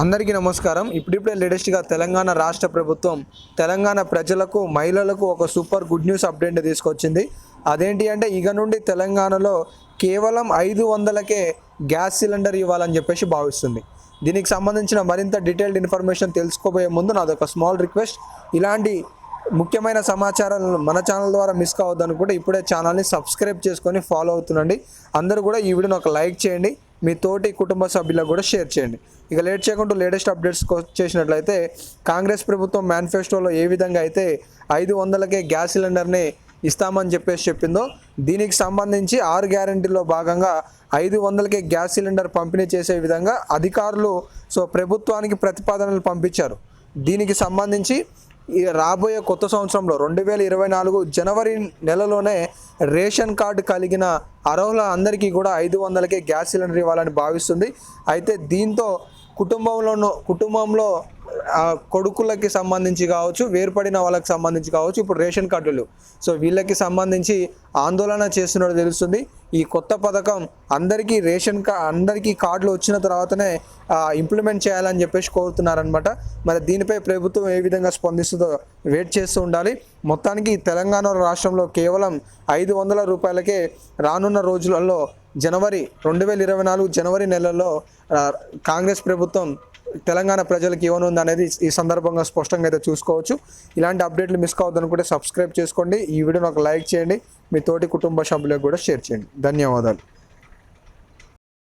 అందరికీ నమస్కారం. ఇప్పుడిప్పుడే లేటెస్ట్గా తెలంగాణ రాష్ట్ర ప్రభుత్వం తెలంగాణ ప్రజలకు మహిళలకు ఒక సూపర్ గుడ్ న్యూస్ అప్డేట్ తీసుకొచ్చింది. అదేంటి అంటే ఇక నుండి తెలంగాణలో కేవలం ఐదు వందలకే గ్యాస్ సిలిండర్ ఇవ్వాలని చెప్పేసి భావిస్తుంది. దీనికి సంబంధించిన మరింత డీటెయిల్డ్ ఇన్ఫర్మేషన్ తెలుసుకోబోయే ముందు నాది ఒక స్మాల్ రిక్వెస్ట్. ఇలాంటి ముఖ్యమైన సమాచారాలను మన ఛానల్ ద్వారా మిస్ కావద్దు అనుకుంటే ఇప్పుడే ఛానల్ని సబ్స్క్రైబ్ చేసుకొని ఫాలో అవుతుండండి. అందరూ కూడా ఈ వీడియోని ఒక లైక్ చేయండి. మీ తోటి కుటుంబ సభ్యులకు కూడా షేర్ చేయండి. ఇక లేట్ చేయకుండా లేటెస్ట్ అప్డేట్స్ చేసినట్లయితే కాంగ్రెస్ ప్రభుత్వం మేనిఫెస్టోలో ఏ విధంగా అయితే ఐదు వందలకే గ్యాస్ సిలిండర్ని ఇస్తామని చెప్పేసి చెప్పిందో దీనికి సంబంధించి ఆరు గ్యారంటీలో భాగంగా ఐదు వందలకే గ్యాస్ సిలిండర్ పంపిణీ చేసే విధంగా అధికారులు సో ప్రభుత్వానికి ప్రతిపాదనలు పంపించారు. దీనికి సంబంధించి రాబోయే కొత్త సంవత్సరంలో రెండు వేల ఇరవై నాలుగు జనవరి నెలలోనే రేషన్ కార్డు కలిగిన అర్హుల అందరికీ కూడా ఐదు వందలకే గ్యాస్ సిలిండర్ ఇవ్వాలని భావిస్తుంది. అయితే దీంతో కుటుంబంలో కుటుంబంలో కొడుకులకి సంబంధించి కావచ్చు వేర్పడిన వాళ్ళకి సంబంధించి కావచ్చు ఇప్పుడు రేషన్ కార్డులు. సో వీళ్ళకి సంబంధించి ఆందోళన చేస్తున్నట్టు తెలుస్తుంది. ఈ కొత్త పథకం అందరికీ రేషన్ కా అందరికీ కార్డులు వచ్చిన తర్వాతనే ఇంప్లిమెంట్ చేయాలని చెప్పేసి కోరుతున్నారనమాట మరి దీనిపై ప్రభుత్వం ఏ విధంగా స్పందిస్తుందో వెయిట్ చేస్తూ ఉండాలి. మొత్తానికి తెలంగాణ రాష్ట్రంలో కేవలం ఐదు వందల రూపాయలకే రానున్న రోజులలో జనవరి రెండు వేల ఇరవై నాలుగు జనవరి నెలలో కాంగ్రెస్ ప్రభుత్వం తెలంగాణ ప్రజలకు ఇవ్వనుంది అనేది ఈ సందర్భంగా స్పష్టంగా అయితే చూసుకోవచ్చు. ఇలాంటి అప్డేట్లు మిస్ కావద్దనుకుంటే సబ్స్క్రైబ్ చేసుకోండి. ఈ వీడియోని ఒక లైక్ చేయండి. మీ తోటి కుటుంబ సభ్యులకు కూడా షేర్ చేయండి. ధన్యవాదాలు.